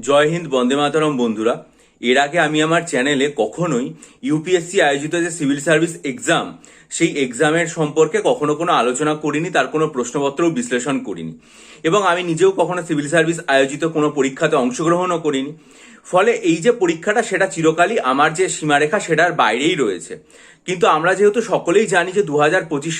জয় হিন্দ, বন্দে মাতরম বন্ধুরা, এর আগে আমি আমার চ্যানেলে কখনোই ইউপিএসসি আয়োজিত যে সিভিল সার্ভিস এক্সাম, সেই এক্সামের সম্পর্কে কখনো কোনো আলোচনা করিনি, তার কোনো প্রশ্নপত্রও বিশ্লেষণ করিনি। এবং আমি নিজেও কখনো সিভিল সার্ভিস আয়োজিত কোনো পরীক্ষাতে অংশগ্রহণও করিনি। ফলে এই যে পরীক্ষাটা, সেটা চিরকালই আমার যে সীমারেখা, সেটার বাইরেই রয়েছে। কিন্তু আমরা যেহেতু সকলেই জানি যে দু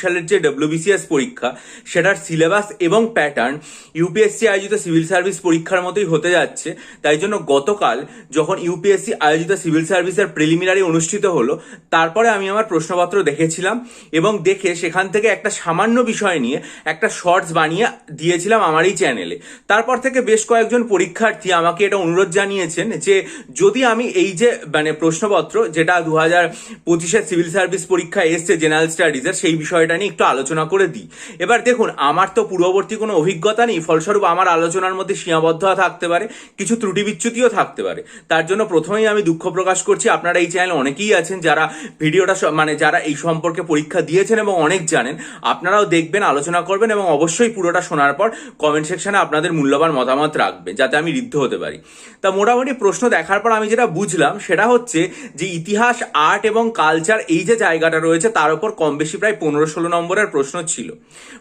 সালের যে ডব্লিউবিসিএস পরীক্ষা, সেটার সিলেবাস এবং প্যাটার্ন ইউপিএসসি আয়োজিত সিভিল সার্ভিস পরীক্ষার মতোই হতে যাচ্ছে। তাই জন্য গতকাল যখন ইউপিএসসি আয়োজিত সিভিল সার্ভিসের প্রিলিমিনারি অনুষ্ঠিত হলো, তারপরে আমি আমার প্রশ্নপত্র দেখেছিলাম এবং দেখে সেখান থেকে একটা সামান্য বিষয় নিয়ে একটা শর্টস বানিয়ে দিয়েছিলাম আমার এই চ্যানেলে তারপর থেকে বেশ কয়েকজন পরীক্ষার্থী আমাকে এটা অনুরোধ জানিয়েছেন যে যদি আমি এই যে মানে প্রশ্নপত্র, যেটা দু হাজার পঁচিশের সিভিল সার্ভিস পরীক্ষা এসছে জেনারেল স্টাডিজের সেই বিষয়টা নিয়ে একটু আলোচনা করে দিই। এবার দেখুন, আমার তো পূর্ববর্তী কোনো অভিজ্ঞতা নেই, ফলস্বরূপ আমার আলোচনার মধ্যে সীমাবদ্ধতা থাকতে পারে, কিছু ত্রুটি বিচ্যুতিও থাকতে পারে। তার জন্য প্রথমেই আমি দুঃখ প্রকাশ করছি, আপনারা এই চ্যানেলে অনেকেই আছেন যারা ভিডিওটা মানে যারা এই সম্পর্কে পরীক্ষা দিয়েছেন এবং অনেক জানেন, আপনারাও দেখবেন, আলোচনা করবেন এবং অবশ্যই পুরোটা শোনার পর কমেন্ট সেকশনে আপনাদের মূল্যবান মতামত রাখবেন, যাতে আমি ঋদ্ধ হতে পারি। তা মোটামুটি প্রশ্ন দেখার পর আমি যেটা বুঝলাম, সেটা হচ্ছে যে ইতিহাস আর্ট এবং কালচার এই যে জায়গাটা রয়েছে, তার উপর কম বেশি প্রায় পনেরো ষোলো নম্বরের প্রশ্ন ছিল।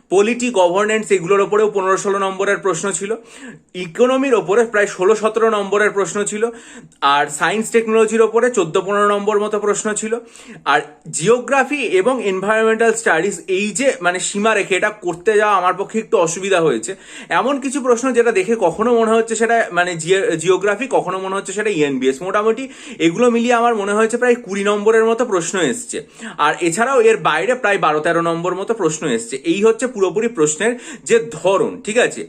পলিটি গভর্নেন্স এগুলোর ওপরেও পনেরো ষোলো নম্বরের প্রশ্ন ছিল। ইকোনমির ওপরে প্রায় ষোলো সতেরো নম্বরের প্রশ্ন ছিল। আর সায়েন্স টেকনোলজির ওপরে চোদ্দ পনেরো নম্বর মতো প্রশ্ন ছিল। আর জিওগ্রাফি এবং এনভায়রনমেন্টাল স্টাডিজ এই যে মানে সীমা রেখে এটা করতে যাওয়া আমার পক্ষে একটু অসুবিধা হয়েছে। এমন কিছু প্রশ্ন যেটা দেখে কখনো মনে হচ্ছে সেটা মানে জিওগ্রাফি কখনো মনে হচ্ছে সেটা ইএনবিএস মোটামুটি এগুলো মিলিয়ে আমার মনে হয়েছে প্রায় কুড়ি নম্বরের মতো প্রশ্ন এসছে। আর এছাড়াও এর বাইরে প্রায় বারো তেরো নম্বর মতো প্রশ্ন এসছে। এই হচ্ছে পুরোপুরি প্রশ্নের যে ধরন, ঠিক আছে?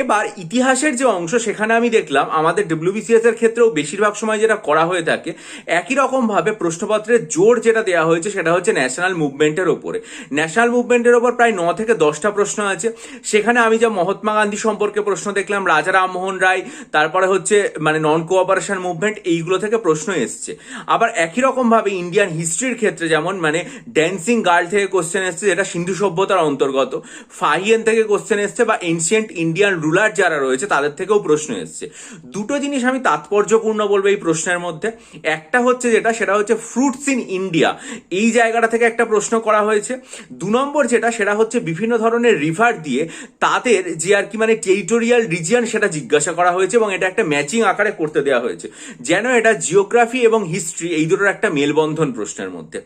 এবার ইতিহাসের যে অংশ, সেখানে আমি দেখলাম আমাদের ডব্লিউবিসিএস এর ক্ষেত্রেও বেশিরভাগ সময় যেটা করা হয়ে থাকে, একই রকম ভাবে প্রশ্নপত্রের জোর যেটা দেওয়া হয়েছে, সেটা হচ্ছে ন্যাশনাল মুভমেন্টের ওপরে। ন্যাশনাল মুভমেন্টের ওপর প্রায় ন থেকে দশটা প্রশ্ন আছে। সেখানে আমি যা মহাত্মা গান্ধী সম্পর্কে প্রশ্ন দেখলাম, রাজা রামমোহন রায়, তারপরে হচ্ছে মানে নন কোঅপারেশন মুভমেন্ট এইগুলো থেকে প্রশ্ন এসছে। আবার একই রকম ভাবে ইন্ডিয়ান হিস্ট্রির ক্ষেত্রে যেমন মানে ড্যান্সিং গার্ল থেকে কোশ্চেন এসছে, যেটা সিন্ধু সভ্যতার অন্তর্গত। ফাহিয়েন থেকে কোশ্চেন এসছে বা এনশিয়েন্ট ইন্ডিয়ান রুলার যারা রয়েছে, তাদের থেকেও প্রশ্ন এসছে। দুটো জিনিস আমি তাৎপর্যপূর্ণ বলব এই প্রশ্নের মধ্যে। একটা হচ্ছে যেটা, সেটা হচ্ছে ফ্রুটস ইন ইন্ডিয়া এই জায়গাটা থেকে একটা প্রশ্ন করা হয়েছে। দু নম্বর যেটা, সেটা হচ্ছে বিভিন্ন ধরনের রিভার দিয়ে তাদের যে আর কি মানে টেরিটোরিয়াল রিজিয়ন সেটা জিজ্ঞাসা করা হয়েছে এবং এটা একটা ম্যাচিং আকারে করতে দেওয়া হয়েছে। যেন এটা জিওগ্রাফি এবং হিস্ট্রি এই দুটোর একটা মেলবন্ধন প্রশ্নের মধ্যে।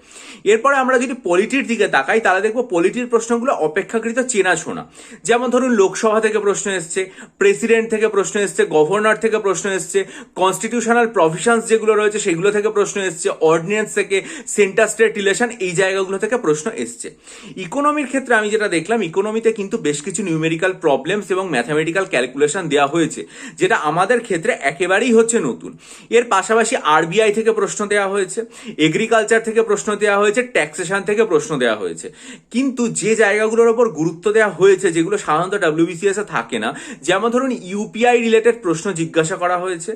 এরপরে আমরা যদি পলিটির দিকে তাকাই, তাহলে দেখব পলিটির প্রশ্নগুলো অপেক্ষাকৃত চেনা চেনাশোনা। যেমন ধরুন, লোকসভা থেকে প্রশ্ন এসছে প্রেসিডেন্ট থেকে প্রশ্ন এসছে গভর্নর থেকে প্রশ্ন এসছে কনস্টিটিউশনাল প্রভিশনস যেগুলো রয়েছে সেগুলো থেকে প্রশ্ন এসছে অর্ডিনেন্স থেকে সেন্টার স্টেট রিলেশন এই জায়গাগুলো থেকে প্রশ্ন এসছে। ইকোনমির ক্ষেত্রে আমি যেটা দেখলাম ইকোনমিতে কিন্তু বেশ কিছু নিউমেরিক্যাল প্রবলেমস এবং ম্যাথামেটিক্যাল ক্যালকুলেশন দেওয়া হয়েছে, যেটা আমাদের ক্ষেত্রে একেবারেই হচ্ছে নতুন। এর পাশাপাশি আরবিআই থেকে প্রশ্ন দেওয়া হয়েছে এগ্রিকালচার থেকে প্রশ্ন দেওয়া হয়েছে ট্যাক্সেশন থেকে প্রশ্ন দেওয়া হয়েছে। কিন্তু যে জায়গাগুলোর ওপর গুরুত্ব দেওয়া হয়েছে, যেগুলো সাধারণত ডাব্লিউবিসিএস থাকে না, যেমন ধরুন ইউপিআই রিলেটেড প্রশ্ন জিজ্ঞাসা করা হয়েছে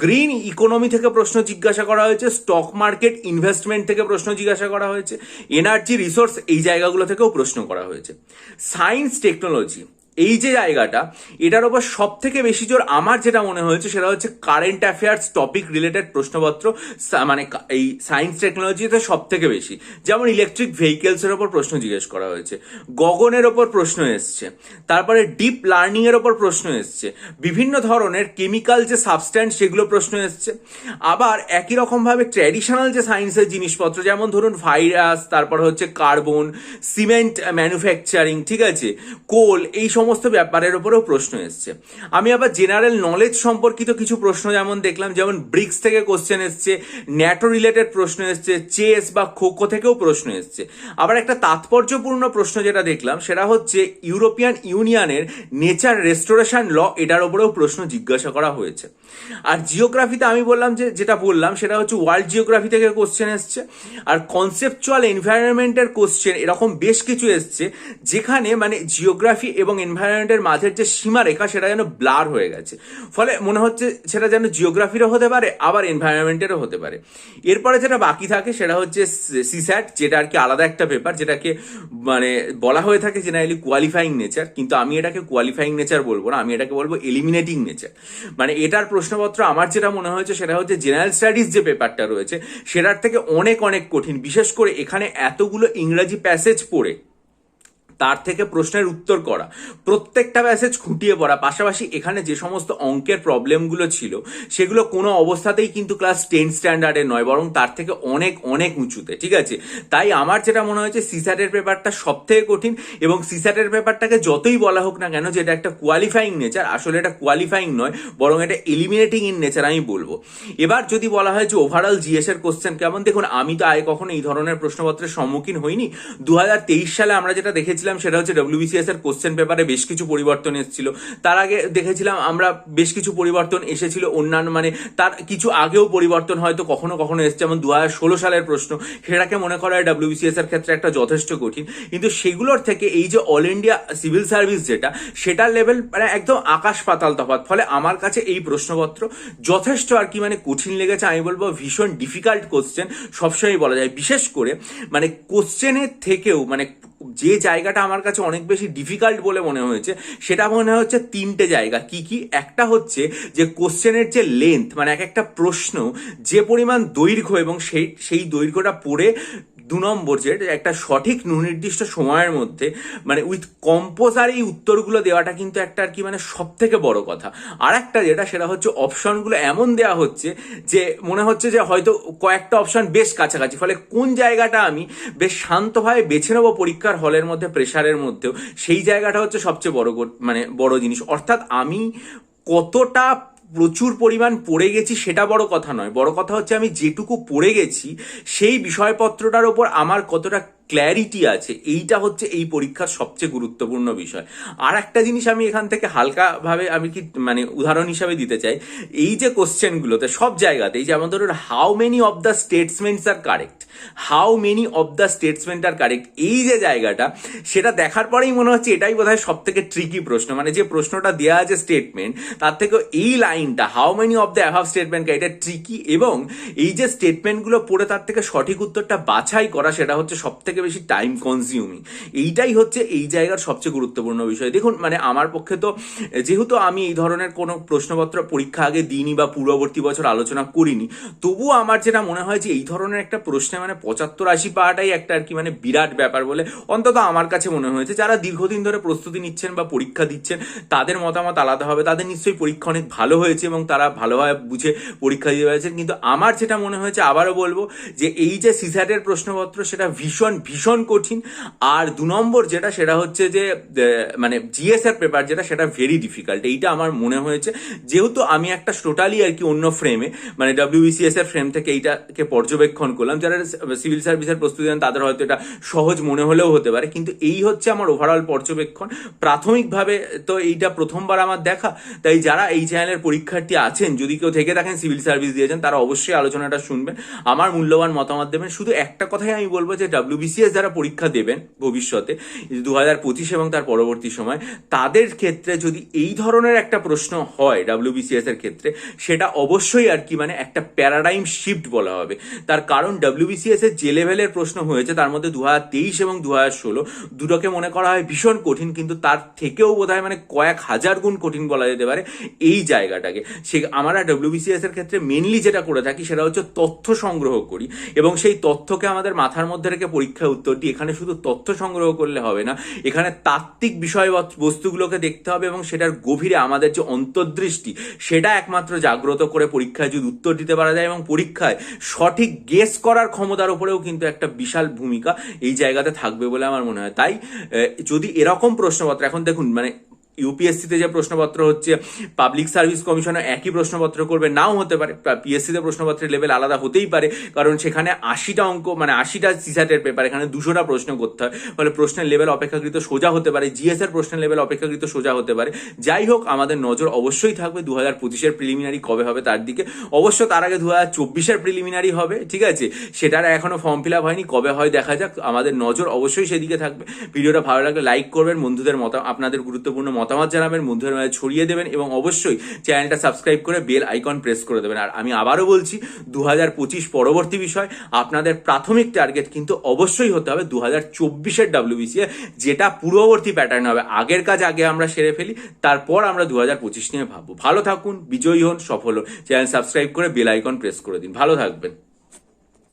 গ্রিন ইকোনমি থেকে প্রশ্ন জিজ্ঞাসা করা হয়েছে স্টক মার্কেট ইনভেস্টমেন্ট থেকে প্রশ্ন জিজ্ঞাসা করা হয়েছে এনার্জি রিসোর্স এই জায়গাগুলো থেকেও প্রশ্ন করা হয়েছে। সায়েন্স টেকনোলজি এই যে জায়গাটা, এটার ওপর সব থেকে বেশি জোর আমার যেটা মনে হয়েছে সেটা হচ্ছে কারেন্ট অ্যাফেয়ার্স টপিক রিলেটেড প্রশ্নপত্র মানে এই সায়েন্স টেকনোলজিতে সব থেকে বেশি। যেমন ইলেকট্রিক ভেহিকেলসের ওপর প্রশ্ন জিজ্ঞেস করা হয়েছে, গগনের ওপর প্রশ্ন এসছে, তারপরে ডিপ লার্নিংয়ের ওপর প্রশ্ন এসছে, বিভিন্ন ধরনের কেমিক্যাল যে সাবস্ট্যান্স সেগুলো প্রশ্ন এসছে, আবার একই রকমভাবে ট্র্যাডিশনাল যে সায়েন্সের জিনিসপত্র, যেমন ধরুন ভাইরাস তারপর হচ্ছে কার্বন সিমেন্ট ম্যানুফ্যাকচারিং ঠিক আছে কোল এই সমস্ত ব্যাপারের উপরেও প্রশ্ন এসছে। আমি আবার জেনারেল নলেজ সম্পর্কিত কিছু প্রশ্ন যেমন দেখলাম, যেমন ব্রিক্স থেকে কোশ্চেন এসছে ন্যাটো রিলেটেড প্রশ্ন এসছে চেস বা খোখো থেকেও প্রশ্ন এসছে। আবার একটা তাৎপর্যপূর্ণ প্রশ্ন যেটা দেখলাম, সেটা হচ্ছে ইউরোপিয়ান ইউনিয়নের নেচার রেস্টোরেশন ল এটার উপরেও প্রশ্ন জিজ্ঞাসা করা হয়েছে। আর জিওগ্রাফিতে আমি বললাম যে, যেটা বললাম, সেটা হচ্ছে ওয়ার্ল্ড জিওগ্রাফি থেকে কোশ্চেন এসছে। আর কনসেপচুয়াল এনভায়রনমেন্টের কোশ্চেন এরকম বেশ কিছু এসছে, যেখানে মানে জিওগ্রাফি এবং এনভায়রনমেন্টের মাঝের যে সীমারেখা সেটা যেন ব্লার হয়ে গেছে। ফলে মনে হচ্ছে সেটা যেন জিওগ্রাফিরও হতে পারে, আবার এনভায়রনমেন্টেরও হতে পারে। এরপরে যেটা বাকি থাকে, সেটা হচ্ছে সিস্যাট যেটা আর কি আলাদা একটা পেপার যেটাকে মানে বলা হয়ে থাকে জেনারেলি কোয়ালিফাইং নেচার কিন্তু আমি এটাকে কোয়ালিফাইং নেচার বলব না, আমি এটাকে বলব এলিমিনেটিং নেচার মানে এটার প্রশ্নপত্র আমার যেটা মনে হয়েছে, সেটা হচ্ছে জেনারেল স্টাডিজ যে পেপারটা রয়েছে, সেটার থেকে অনেক অনেক কঠিন। বিশেষ করে এখানে এতগুলো ইংরাজি প্যাসেজ পড়ে তার থেকে প্রশ্নের উত্তর করা। প্রত্যেকটা প্যাসেজ খুঁটিয়ে পড়া। পাশাপাশি এখানে যে সমস্ত অঙ্কের প্রবলেমগুলো ছিল, সেগুলো কোনো অবস্থাতেই কিন্তু ক্লাস টেন স্ট্যান্ডার্ডে নয়, বরং তার থেকে অনেক অনেক উঁচুতে, ঠিক আছে? তাই আমার যেটা মনে হয়েছে সিস্যাটের পেপারটা সব থেকে কঠিন এবং সিস্যাটের পেপারটাকে যতই বলা হোক না কেন যে এটা একটা কোয়ালিফাইং নেচার আসলে এটা কোয়ালিফাইং নয়, বরং এটা এলিমিনেটিং ইন নেচার আমি বলব। এবার যদি বলা হয় যে ওভারঅল জিএস এর কোশ্চেন কেমন, দেখুন, আমি তো আগে কখনো এই ধরনের প্রশ্নপত্রের সম্মুখীন হইনি। দু হাজার তেইশ সালে আমরা যেটা দেখেছিলাম সেটা হচ্ছে ডব্লিউবিসিএস এর কোশ্চেন পেপারে বেশ কিছু পরিবর্তন এসেছিল। তার আগে দেখেছিলাম আমরা বেশ কিছু পরিবর্তন এসেছিল অন্যান্য মানে তার কিছু আগেও পরিবর্তন হয়তো কখনো কখনো এসছে, যেমন দু হাজার ষোলো সালের প্রশ্ন। সেটাকে মনে করা হয় ডব্লিউবিসিএস এর ক্ষেত্রে একটা যথেষ্ট কঠিন। কিন্তু সেগুলোর থেকে এই যে অল ইন্ডিয়া সিভিল সার্ভিস যেটা, সেটার লেভেল মানে একদম আকাশ পাতাল তফাৎ। ফলে আমার কাছে এই প্রশ্নপত্র যথেষ্ট আর কি মানে কঠিন লেগেছে। আমি বলব ভীষণ ডিফিকাল্ট কোশ্চেন সবসময় বলা যায়। বিশেষ করে মানে কোশ্চেনের থেকেও মানে যে জায়গাটা আমার কাছে অনেক বেশি ডিফিকাল্ট বলে মনে হয়েছে, সেটা মনে হচ্ছে তিনটে জায়গা। কি কি? একটা হচ্ছে যে কোশ্চেনের যে লেন্থ মানে এক একটা প্রশ্ন যে পরিমাণ দৈর্ঘ্য এবং সেই সেই দৈর্ঘ্যটা পড়ে দু নম্বর যে একটা সঠিক নির্দিষ্ট সময়ের মধ্যে মানে উইথ কম্পোজার এই উত্তরগুলো দেওয়াটা কিন্তু একটা আর কি মানে সব থেকে বড় কথা। আর একটা যেটা, সেটা হচ্ছে অপশনগুলো এমন দেওয়া হচ্ছে যে, মনে হচ্ছে যে হয়তো কয়েকটা অপশন বেশ কাছাকাছি, ফলে কোন জায়গাটা আমি বেশ শান্তভাবে বেছে নেব পরীক্ষার হলের মধ্যে প্রেশারের মধ্যেও, সেই জায়গাটা হচ্ছে সবচেয়ে বড় মানে বড় জিনিস। অর্থাৎ আমি কতটা প্রচুর পরিমাণ পড়ে গেছি সেটা বড় কথা নয়। বড় কথা হচ্ছে আমি যেটুকু পড়ে গেছি, সেই বিষয়পত্রটার ওপর আমার কতটা ক্ল্যারিটি আছে। এইটা হচ্ছে এই পরীক্ষার সবচেয়ে গুরুত্বপূর্ণ বিষয়। আর একটা জিনিস আমি এখান থেকে হালকাভাবে আমি কি মানে উদাহরণ হিসাবে দিতে চাই। এই যে কোশ্চেনগুলোতে সব জায়গাতে, এই যেমন ধরুন how many of the statements are correct how many of the statement are correct এই যে জায়গাটা, সেটা দেখার পরেই মনে হচ্ছে এটাই বোধহয় সব থেকে ট্রিকি প্রশ্ন। মানে যে প্রশ্নটা দেওয়া আছে স্টেটমেন্ট তার থেকে এই লাইনটা how many of the above statement এটা ট্রিকি এবং এই যে স্টেটমেন্টগুলো পড়ে তার থেকে সঠিক উত্তরটা বাছাই করা, সেটা হচ্ছে সব থেকে বেশি টাইম কনজিউমিং এইটাই হচ্ছে এই জায়গার সবচেয়ে গুরুত্বপূর্ণ বিষয়। দেখুন মানে আমার পক্ষে তো, যেহেতু আমি এই ধরনের কোনো প্রশ্নপত্র পরীক্ষা আগে দিইনি বা পূর্ববর্তী বছর আলোচনা করিনি, তবুও আমার যেটা মনে হয় যে এই ধরনের একটা প্রশ্নে মানে পঁচাত্তর আশি পাওয়াটাই একটা আর কি মানে বিরাট ব্যাপার বলে অন্তত আমার কাছে মনে হয়েছে। যারা দীর্ঘদিন ধরে প্রস্তুতি নিচ্ছেন বা পরীক্ষা দিচ্ছেন, তাদের মতামত আলাদা হবে। তাদের নিশ্চয়ই পরীক্ষা অনেক ভালো হয়েছে এবং তারা ভালোভাবে বুঝে পরীক্ষা দিতে পেরেছেন। কিন্তু আমার যেটা মনে হয়েছে, আবারও বলব যে এই যে সিস্যাটের প্রশ্নপত্র, সেটা ভীষণ ভীষণ কঠিন। আর দু নম্বর যেটা, সেটা হচ্ছে যে মানে জিএস এর পেপার যেটা, সেটা ভেরি ডিফিকাল্ট এইটা আমার মনে হয়েছে। যেহেতু আমি একটা টোটালি আর কি অন্য ফ্রেমে মানে ডাব্লিউবিসিএস এর ফ্রেম থেকে এইটাকে পর্যবেক্ষণ করলাম, যারা সিভিল সার্ভিসের প্রস্তুতি নেন, তাদের হয়তো এটা সহজ মনে হলেও হতে পারে। কিন্তু এই হচ্ছে আমার ওভারঅল পর্যবেক্ষণ। প্রাথমিকভাবে তো এইটা প্রথমবার আমার দেখা। তাই যারা এই চ্যানেলের পরীক্ষার্থী আছেন, যদি কেউ থেকে থাকেন সিভিল সার্ভিস দিয়েছেন, তারা অবশ্যই আলোচনাটা শুনবেন। আমার মূল্যবান মতামত দেবেন। শুধু একটা কথাই আমি বলব যে ডাব্লিউবিসিএস যারা পরীক্ষা দেবেন ভবিষ্যতে দু হাজার পঁচিশ এবং তার পরবর্তী সময়, তাদের ক্ষেত্রে যদি এই ধরনের একটা প্রশ্ন হয় ডাব্লিউবিসিএস এর ক্ষেত্রে, সেটা অবশ্যই আর কি মানে একটা প্যারাডাইম শিফট বলা হবে। তার কারণ ডাব্লিউবিসিএস এর যে লেভেলের প্রশ্ন হয়েছে, তার মধ্যে দু হাজার তেইশ এবং দু হাজার ষোলো দুটোকে মনে করা হয় ভীষণ কঠিন, কিন্তু তার থেকেও বোধ হয় মানে কয়েক হাজার গুণ কঠিন বলা যেতে পারে এই জায়গাটাকে। সে আমরা ডাব্লিউবিসিএস এর ক্ষেত্রে মেনলি যেটা করে থাকি, সেটা হচ্ছে তথ্য সংগ্রহ করি এবং সেই তথ্যকে আমাদের মাথার মধ্যে রেখে পরীক্ষায় উত্তর উত্তরটি, এখানে শুধু তথ্য সংগ্রহ করলে হবে না, এখানে তাত্ত্বিক বিষয় বস্তুগুলোকে দেখতে হবে এবং সেটার গভীরে আমাদের যে অন্তর্দৃষ্টি, সেটা একমাত্র জাগ্রত করে পরীক্ষায় যদি উত্তর দিতে পারা যায় এবং পরীক্ষায় সঠিক গেস করার ক্ষমতার উপরেও কিন্তু একটা বিশাল ভূমিকা এই জায়গাতে থাকবে বলে আমার মনে হয়। তাই যদি এরকম প্রশ্নপত্র, এখন দেখুন মানে ইউপিএসসিতে যে প্রশ্নপত্র হচ্ছে পাবলিক সার্ভিস কমিশনে একই প্রশ্নপত্র করবে, নাও হতে পারে। পিএসসিতে প্রশ্নপত্রের লেভেল আলাদা হতেই পারে, কারণ সেখানে আশিটা অঙ্ক মানে আশিটা সিসাটের পেপার এখানে দুশোটা প্রশ্ন করতে হয়। ফলে প্রশ্নের লেভেল অপেক্ষাকৃত সোজা হতে পারে জিএস এর প্রশ্নের লেভেল অপেক্ষাকৃত সোজা হতে পারে। যাই হোক, আমাদের নজর অবশ্যই থাকবে দু হাজার পঁচিশের প্রিলিমিনারি কবে হবে তার দিকে। অবশ্য তার আগে দু হাজার চব্বিশের প্রিলিমিনারি হবে, ঠিক আছে? সেটার এখনও ফর্ম ফিল আপ হয়নি, কবে হয় দেখা যাক। আমাদের নজর অবশ্যই সেদিকে থাকবে। ভিডিওটা ভালো লাগলে লাইক করবেন, বন্ধুদের মত আপনাদের গুরুত্বপূর্ণ মতামত জানাবেন, বন্ধুদের মাঝে ছড়িয়ে দেবেন এবং অবশ্যই চ্যানেলটা সাবস্ক্রাইব করে বেল আইকন প্রেস করে দেবেন। আর আমি আবারও বলছি দু হাজার পঁচিশ পরবর্তী বিষয়, আপনাদের প্রাথমিক টার্গেট কিন্তু অবশ্যই হতে হবে দু হাজার চব্বিশের ডাব্লিউবিসিএ যেটা পূর্ববর্তী প্যাটার্ন হবে। আগের কাজ আগে আমরা সেরে ফেলি, তারপর আমরা দু হাজার পঁচিশ নিয়ে ভাববো। ভালো থাকুন, বিজয়ী হন, সফল হন। চ্যানেল সাবস্ক্রাইব করে বেল আইকন প্রেস করে দিন। ভালো থাকবেন।